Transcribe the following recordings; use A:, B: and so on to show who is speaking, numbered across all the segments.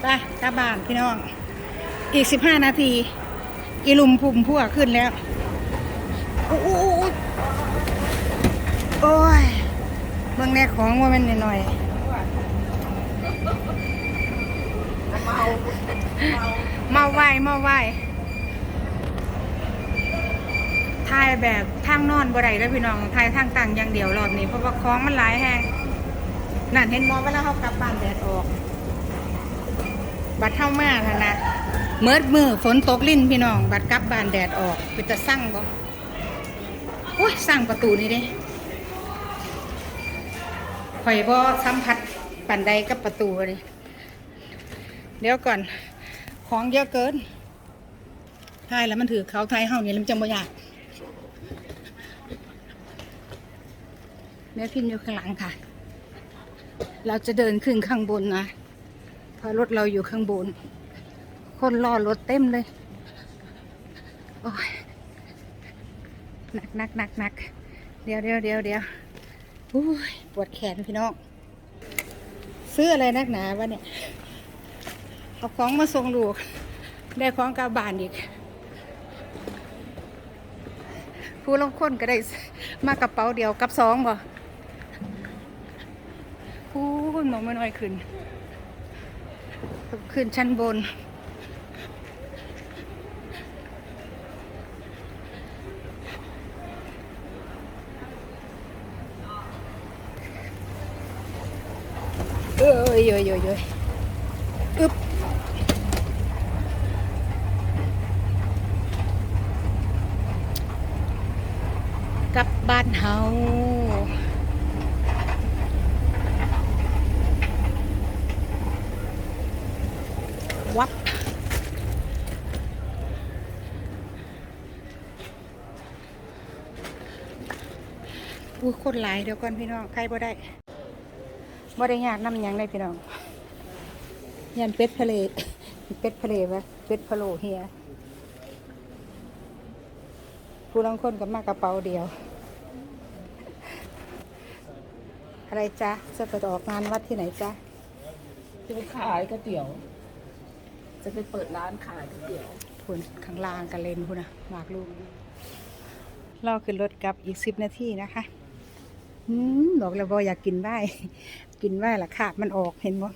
A: ไปกลับบ้านพี่น้อง อีกสิบห้านาที อีลุมพุ่มพวขึ้นแล้วโอ้โอ้ยเมืองแน่ของว่ามันหน่อยเมาไหวเมาไหวทายแบบทางนอนบ่ได้แล้วพี่น้องทายทางต่างอย่างเดียวรอบนี้เพราะว่าของมันหลายแห้งนั่นเห็นมอเวลาเขากลับบ้านแดดออก บัดเท่ามากนะเมิดมือฝนตกลิ้นพี่น้อง บัดกลับบ้านแดดออกเป็นจะสั่งบ่อุ้ยสั่งประตูนี่เด้ข่อยบ่สัมผัสปันใดกับประตูเลยเดี๋ยวก่อน ของเยอะเกินทายแล้วมันถือเขาไทยเฮาเนี่แล้วมันจังบ่อยากแม่พิมอยู่ข้างหลังค่ะ เราจะเดินขึ้นข้างบนนะ พราะรถเราอยู่ข้างบน คนรอรถเต็มเลย โอ้ยหนักหนักหนักหนักเดี๋ยวเดี๋ยวเดี๋ยวเดี๋ยวอุ้ยปวดแขนพี่น้อง ซื้ออะไรนักหนาวะเนี่ย เอาของมาส่งลูก ได้ของกลับบ้านอีก ผู้ลงคนก็ได้มากระเป๋าเดียวกับสองบ่พูดมองไม่น้อยขึ้น ขึ้นชั้นบน เอ้ยเอ้ยเอ้ยเอ้ยอึบกลับบ้านเฮา วับ อุ้ยคนหลายเดี๋ยวก่อนพี่น้องใครบ่ได้บ่ได้ยากน้ำหยังได้พี่น้องยันเป็ดทะเลเป็ดทะเลวะเป็ดพะโลเฮียผู้ลังคนกับมากกระเป๋าเดียว อะไรจ๊ะจะไปออกงานวัดที่ไหนจ๊ะ
B: จะไปขายก๋วยเตี๋ยว จะไปเปิดร้านขายก๋วยเตี๋ยว
A: พุ่นข้างล่างกันเลนพุ่นนะหมากลูกรอขึ้นรถกลับอีกสิบนาทีนะคะอืม บอกแล้วบออยากกินไว้กินไว้ละขาบมันออกเห็นบ่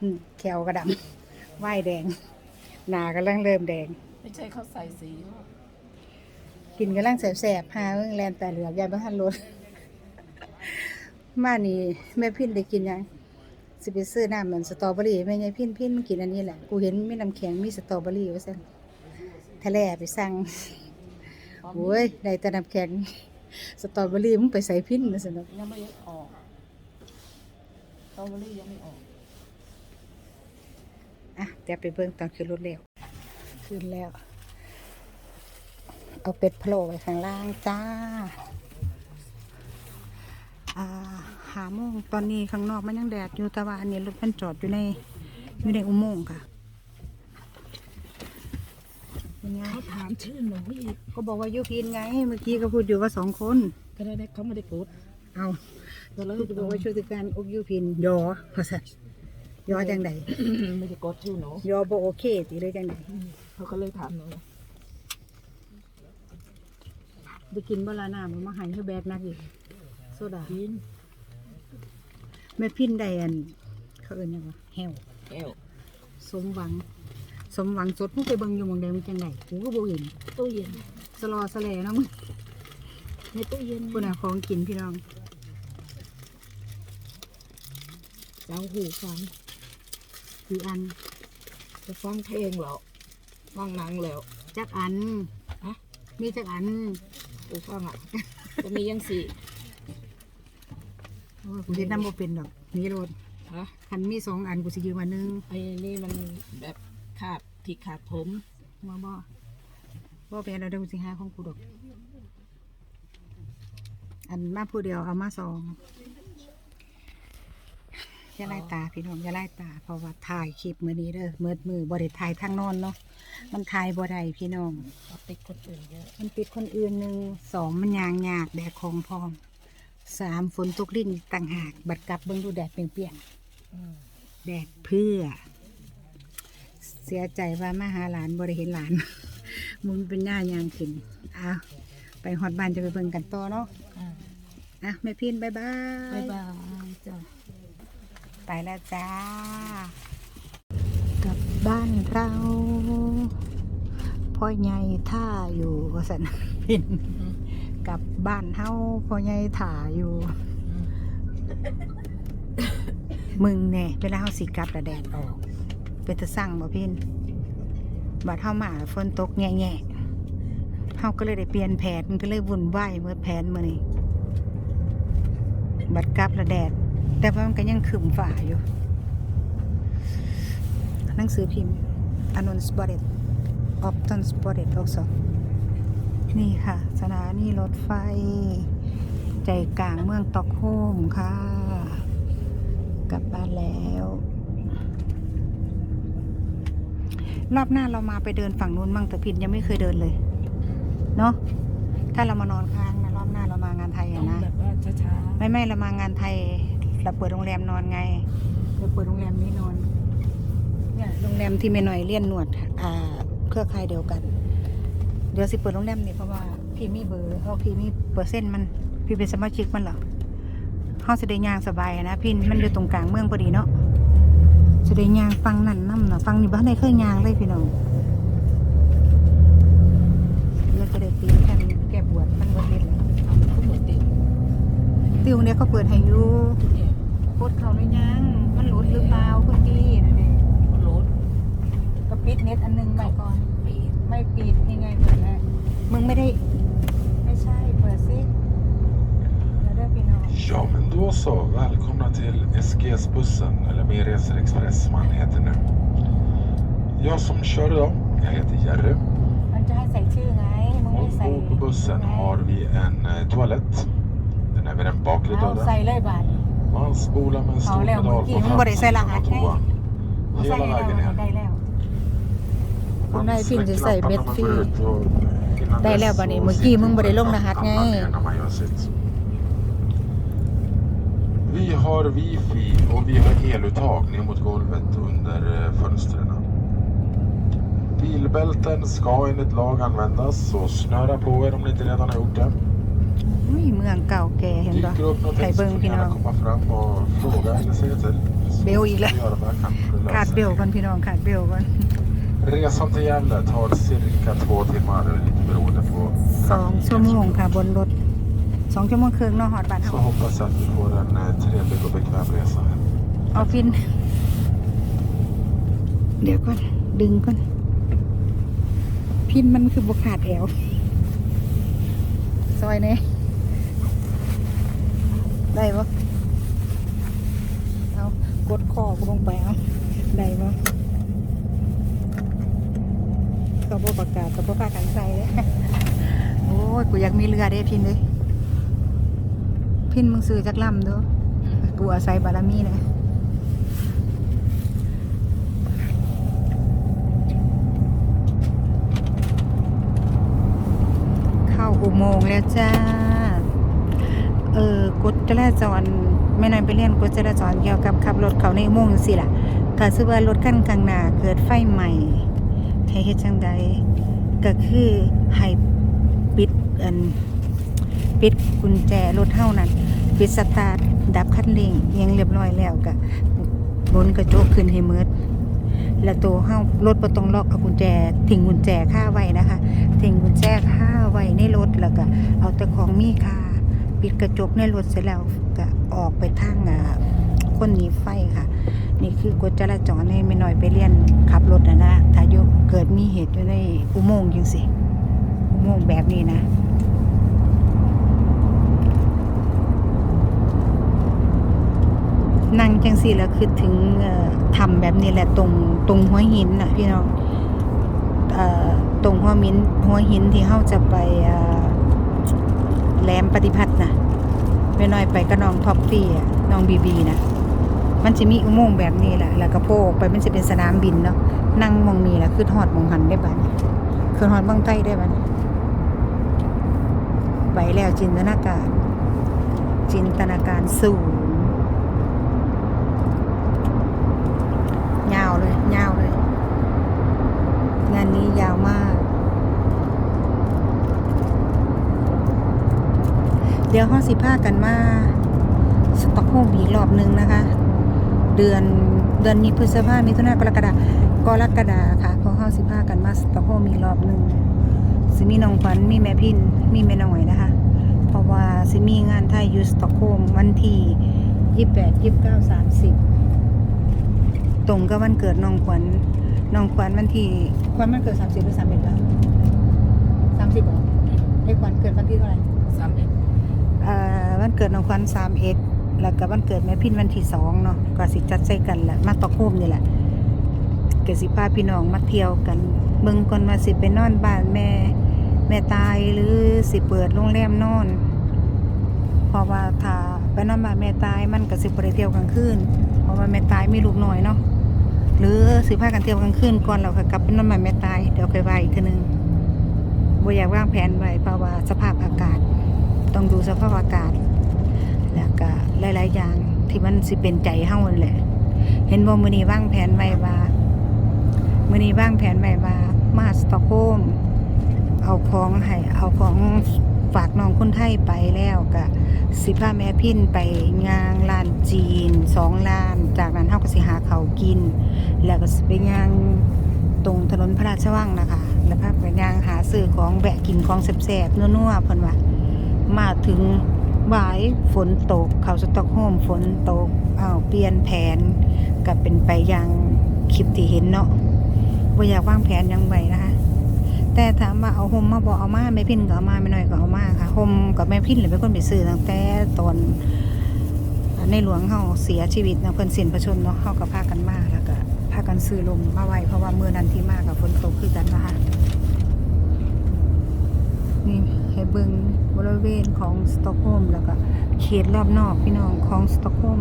A: อืมแขวกระดำไหวแดง หนากำลังเริ่มแดง
B: ไม่ใช่เขาใส่สีหรอก
A: กินกำลังแสบๆหาเรื่องแลนแต่เหลือกยายบ้านรถมานี่แม่พินได้กินยังสิไปซื้อน้ำเหมือนสตรอเบอรี่แม่ยายพินพินมันกินอันนี้แหละ กูเห็นมีน้ำแข็งมีสตรอเบอรี่ว่าซั่นทะเลไปสั่ง โอ้ยได้แต่น้ำแข็ง สตรอเบอรี่มึงไปใส่พินนะสนุก
B: ยังไม่ออกสตรอเบอรี่ยังไม่ออก
A: อะเดี๋ยวไปเบิ่งตอนขึ้นรถแล้วขึ้นแล้ว เอาเป็ดพะโล้ไว้ข้างล่างจ้าอ่าหาโมงตอนนี้ข้างนอกมันยังแดดอยู่แต่ว่าอันนี้รถมันจอดอยู่ในอยู่ในอุโมงค์ค่ะ เป็นไง
B: เขาถามชื่อหนูอีก
A: ก็บอกว่ายุพินไง เมื่อกี้ก็พูดอยู่ว่าสองคน
B: ก็ได้ได้เขาไม่ได้กด
A: เอา
B: ก็เลย
A: คือจะบอกว่าช่วยการอกยุพินยอภาษายอจังใด
B: ไม่ได้กดชื่อหนู
A: ยอบ่โอเคตีเลยจังใด
B: เขาก็เลยถามหนู
A: ได้กินเวลาหน้ามันมาใหายให้แบกนักอีกโซดา
B: กิน
A: แม่พินได้อันเขาเอิ้นหยังวะแฮว
B: แก้ว
A: สมหวัง สมหวังสดมึงไปเบิ่งอยู่หมองใดมันจังใดกูก็บ่เห็น
B: ตู้เย็น
A: สลอสะแลเนาะมึง
B: ในตู้เย็น
A: พุ่นน่ะของกินพี่น้อง
B: เจ้าหูฟัง
A: คืออัน
B: จะฟังเพลงเหรอฟังหนังแล้ว
A: จักอัน
B: ฮะ
A: มีจักอัน
B: หูฟังอะ จะมียังสี่
A: โอ้ยกูเฮ็ดน้ำบ่เป็นดอกนี่โลด
B: ฮะ
A: คันมีสองอันกูสิยืมอันหนึง
B: ไอ้นี่มันแบบ ขาดที่ขาดผม
A: บ่บ่บ่เป็นแล้วเดี๋ยวกูสิหาของกูดอก อันมาผู้เดียวเอามาสองอย่าไล่ตาพี่น้องอย่าไล่ตาเพราะว่าถ่ายคลิปมื้อนี้เด้อมืดมือบ่ได้ถ่ายทางนอนเนาะมันถ่ายบ่ได้พี่น้อง
B: เอาติดคนอื่นเยอะ
A: มันติดคนอื่นหนึ่งสองมันยางยากแบกของพร้อมสามฝนตกลิ้นต่างหาก บัดกลับเบิ่งดูแดดเปรียง
B: อืม
A: ๆแดดเพื่อ เสียใจว่ามาหาหลานบ่ได้เห็นหลานมึงเป็นหน้ายางขึ้นอ้าวไปฮอดบ้านจะไปเบิ่งกันต่อเนาะ
B: อ่า
A: อะแม่พินบายบาย
B: บ๊ายบายจ้ะ
A: ไปแล้วจ้ากลับบ้านเราพ่อใหญ่ท่าอยู่ว่าสันพิน
B: อืม
A: กลับบ้านเฮาพ่อใหญ่ถ่าอยู่
B: อืม
A: มึงแน่เวลาเฮาสิกลับแต่แดดออก เป็นตะสั่งบ่พินบัดเฮามาฝนตกแง่ๆเฮาก็เลยได้เปลี่ยนแผนมันก็เลยวุ่นวายเมื่อแผนมื้อนี้บัดกลับละแดด แต่ว่ามันก็ยังขึ้มฝ่าอยู่หนังสือพิมพ์อนนสปอร์ตออฟตันสปอร์ต also นี่ค่ะสถานีรถไฟ ใจกลางเมืองตอกโฮมค่ะ กลับบ้านแล้ว รอบหน้าเรามาไปเดินฝั่งนู้นมั่งแต่พินยังไม่เคยเดินเลย เนาะถ้าเรามานอนค้างนะรอบหน้าเรามางานไทย
B: ต้อ
A: อะ
B: ง
A: นะ
B: แบบว่าช้า
A: ไม่ไม่เรามางานไทย เราเปิดโรงแรมนอนไงเราเปิดโรงแรมนี้นอนเนี่ยโรงแรมที่ไม่หน่อยเลี่ยนหนวด อ่า เครือข่ายเดียวกัน เดี๋ยวสิเปิดโรงแรมนี่เพราะว่าพี่มีเบอร์เอาพี่มีเปอร์เซ็นต์มัน พี่เป็นสมาชิกมันเหรอห้องสเสดยางสบายอะนะพี่มันอยู่ตรงกลางเมืองพอดีเนาะ สเสดยางฟังนั่นน้ำนะฟังนี่บ้านในเคยยางเลยพี่น้องเดี๋ยวจะได้ตีแค่แก้บวชมันบวชเล็ดเลย
B: ๆก็เหมือนติด
A: ติวเนี่ยเขาเปิดให้อยู่
B: เนี่ย
A: โคตรเขาเลยยัง มันหลุดหรือเปล่าคุณพี่นั่นเอง
B: รถ
A: ก็ปิดเน็ตอันนึงใหม่ก่อน
B: ปีด
A: ไม่ปิดนี่ไงเปิดแล้วมึงไม่ได้
C: Ja, men då så. Välkomna till SGS-bussen, eller Mer Reser Express som han heter nu. Jag som kör idag, jag heter Jerry. Och ombord på bussen har vi en eh, toalett. Den är vid den bakre dörren. Man spolar med en stor pedal på framsidan av toan. Hela vägen ner. Man släcker lapparna när man går ut och innan dess så sitter man på när man gör sitt. Vi har wifi och vi har eluttag ner mot golvet under eh, fönstren. Bilbälten ska enligt lag användas, så snöra på er om ni inte redan har gjort det.
A: อุ้ยเมืองเก่าแก่เห็นปะ
C: Dyker upp
A: ไทย
C: någonting
A: เบิ้
C: så
A: ง
C: får ni
A: พี่น้อง
C: gärna komma fram och fråga eller säga till. Så
A: Beo
C: ska
A: illa.
C: vi göra vad jag kan för att
A: ขาด
C: lösa
A: เบ
C: det.
A: ลก่อนพี่น้องขาดเบลก่อน
C: Resan till Gävle tar cirka två timmar, lite beroende på
A: สองชั่วโมงค่ะบนรถ สองชั่วโมงครึ่งเนาะหอดบ้านเฮา
C: Så hoppas jag att vi får en eh, trevlig och bekväm resa.
A: เอาฟิน เดี๋ยวก่อน ดึงก่อน พินมันคือบกขาดแอวซอยเน่ได้ปะเอา กดคอกูลงไปเอา ได้ปะก็บประกาศก็บพากันใส่เลย โอ้ย กูอยากมีเรือเด้พินเลย พินมึงซื้อจักลำด้อกูอาศัยบารมีเลยเข้าอุโมงค์แล้วจ้า เออกฎจราจรไม่นานไปเรียนกฎจราจรเกี่ยวกับขับรถเขาในอุโมงค์จังซี่ล่ะถ้าซื้อว่ารถคันข้างหน้าเกิดไฟใหม่ให้เฮ็ดจังใดก็คือให้ปิดอันปิดกุญแจรถเฮานั้น ปิดสตาร์ทดับคันเร่งยังเรียบร้อยแล้วก็บนกระจกขึ้นให้มืดแล้วตัวเฮารถบ่ต้องล็อกเอากุญแจทิ้งกุญแจค่าไว้นะคะทิ้งกุญแจค่าไว้ในรถแล้วก็เอาแต่ของมีค่าปิดกระจกในรถเสร็จแล้วก็ออกไปทางคนหนีไฟค่ะ นี่คือกฎจราจรให้ไม่น้อยไปเรียนขับรถนะนะถ้าเกิดมีเหตุอยู่ในอุโมงค์จังสิอุโมงค์แบบนี้นะ นั่งจังสิแล้วคือถึงเอ่อทำแบบนี้แหละตรงตรงหัวหินน่ะพี่น้องตรงหัวมินหัวหินที่เฮาจะไปแหลมปฏิพัฒน์นะไปหน่อยไปกับน้องท็อปตี้อะน้องบีบีนะมันจะมีอุโมงค์แบบนี้แหละแล้วก็โผล่ออกไปมันจะเป็นสนามบินเนาะนั่งมองนี่แหละคือหอดมองหันได้บ้านคือหอดเมืองไทยได้บ้านไปแล้วจินตนาการ จินตนาการสูงยาวเลยยาวเลย งานนี้ยาวมาก เดี๋ยวห้องสิผ้ากันมาสต็อกโฮมอีกรอบหนึ่งนะคะ เดือนเดือนนี้พฤษภามิถุนากรกฎากรกฎาค่ะพราะห้องสิผ้ากันมาสต็อกโฮมอีกรอบหนึ่งสิมีน้องขวัญมีแม่พินมีแม่น้อยนะคะ เพราะว่าสิมีงานไทยยูสต็อกโฮมวันที่ยี่แปดยี่สิบเก้าสามสิบตรงกับวันเกิดน้องขวัญน้องขวัญวันที่ขวัญมันเกิดสามสิบหรือสามเอ็ดวะสามสิบหรอไอ้ขวัญเกิดวันที่เท่าไหร่
B: สามเอ็ด
A: วันเกิดน้องขวัญสามเอ็ดแล้วก็วันเกิดแม่พินวันที่สองเนาะก็สิจัดใส่กันแหละมาตอกโฮมนี่แหละเกิดสิพาพี่น้องมาเที่ยวกันเบิ่งก่อนว่าสิไปนอนบ้านแม่ แม่ตายหรือสิเปิดโรงแรมนอนเพราะว่าถ้าไปนอนบ้านแม่ตายมันก็สิบ่ได้เที่ยวกลางคืนเพราะว่าแม่ตายมีลูกน้อยเนาะหรือสิพากันเที่ยวกลางคืนก่อนเราก็กลับไปนอนบ้านแม่ตายเดี๋ยวค่อยว่าอีกทีนึงบ่อยากวางแผนไว้เพราะว่าสภาพอากาศ ต้องดูสภาพอากาศ แล้วก็หลายๆอย่างที่มันสิเป็นใจเฮานั่นแหละ เห็นบ่มื้อนี้วางแผนไว้ว่ามื้อนี้วางแผนไว้ว่ามาสตอกโฮมเอาของให้เอาของฝากน้องคนไทยไปแล้วก็สิพาแม่พินไปงางร้านจีนสองร้าน จากนั้นเฮาก็สิหาเขากิน แล้วก็สิไปยางตรงถนนพระราชวังนะคะ แล้วพาไปยางหาซื้อของแวะกินของแซ่บๆนัวๆเพิ่นว่ามาถึง บ่ายฝนตก เขาสต็อกโฮมฝนตกอ้าวเปลี่ยนแผนก็เป็นไปอย่างคลิปที่เห็นเนาะว่าอยากวางแผนยังไงนะคะแต่ถามว่าเอาโฮมมาบอกเอามาแม่พินก็เอามาไม่น้อยก็เอามาค่ะโฮมกับแม่พินเลยเป็นคนไปซื้อตั้งแต่ตอนในหลวงเขาเสียชีวิตนะเพิ่นสิ้นพระชนเนาะเขาก็พากันมาแล้วก็พากันซื้อลมมาไว้เพราะว่าเมื่อนั้นที่มากกับฝนตกคือกันนะคะนี่ให้เบิ่ง บริเวณของสตอกโฮล์มแล้วก็เขตรอบนอกพี่น้องของสตอกโฮล์ม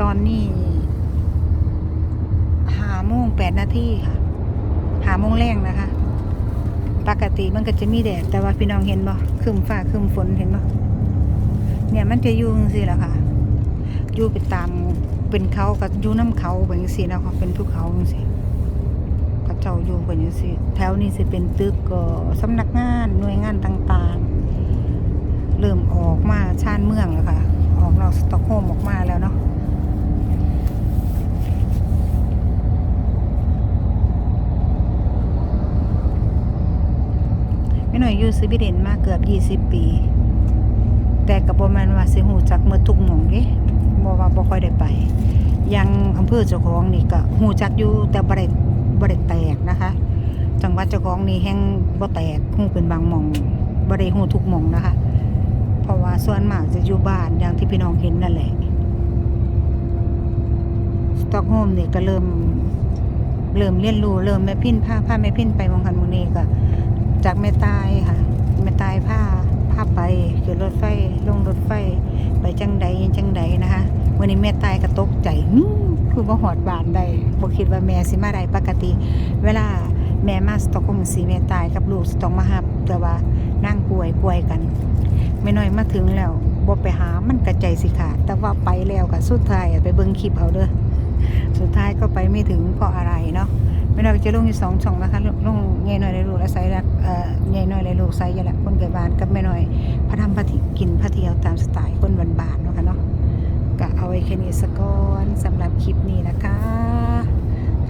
A: ตอนนี้หาโมงแปดนาทีค่ะ หาโมงแรงนะคะ ปกติมันก็จะมีแดด แต่ว่าพี่น้องเห็นบ่ครึมฟ้าครึมฝนเห็นบ่เนี่ยมันจะยู่งซี่แหละค่ะอยู่ไปตามเป็นเขากับอยู่น้ำเขาแบบนี้สินะคะเป็นภูเขาจังซี่ เขาเจ้าอยู่กันอยู่สิแถวนี้สิเป็นตึกก็สำนักงานหน่วยงานต่างๆ เริ่มออกมาชานเมืองแล้วค่ะ ออกนอกสตอกโฮล์มออกมาแล้วเนาะไม่หน่อยอยู่สวีเดนมาเกือบ 20 ปี แต่กับประมาณว่าสิหูจักเมื่อทุกหม่องเด้บ่ว่าบ่ค่อยได้ไป ยังอำเภอเจ้าของนี่ก็หูจักอยู่แต่บ่ได้ บ่ได้แตกนะคะ จังหวัดเจ้าของนี่แห้งบ่แตกหูเป็นบางมองบ่ได้หูทุกมองนะคะ เพราะว่าส่วนมากจะอยู่บ้านอย่างที่พี่น้องเห็นนั่นแหละสต็อกโฮล์มนี่ยก็เริ่มเริ่มเรียนรู้เริ่มแม่พิ้นพาพาแม่พิ้นไปมองคันมูนี่ก็จากแม่ตายค่ะแม่ตายผ้าผ้าไปขึ้นรถไฟลงรถไฟไปจังใดจังใดนะคะ วันนี้แม่ตายก็ตกใจ คือบ่หอดบานได้บ่คิดว่าแม่สิมาได้ปกติ เวลาแม่มาสตอกโฮล์มสิแม่ตายกับลูกสตองมาหับแต่ว่านั่งป่วยป่วยกันแม่น้อยมาถึงแล้วบ่ไปหามันกระใจสิขาดแต่ว่าไปแล้วก็สุดท้ายไปเบิ่งคลิปเอาเด้อสุดท้ายก็ไปไม่ถึงเพราะอะไรเนาะไม่น้อยจะลงอยู่สองช่องนะคะลงลงใหญ่น้อยในลูกและไซรักเอ่อใหญ่น้อยในลูกไซยาแหละคนเกิดบ้านกับแม่น้อยพระทำพระถิกินพระเที่ยวตามสไตล์คนบานๆเนาะค่ะเนาะ ก็เอาไว้แค่นี้สก่อนสำหรับคลิปนี้นะคะ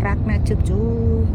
A: รักนะจุ๊บจุ๊บ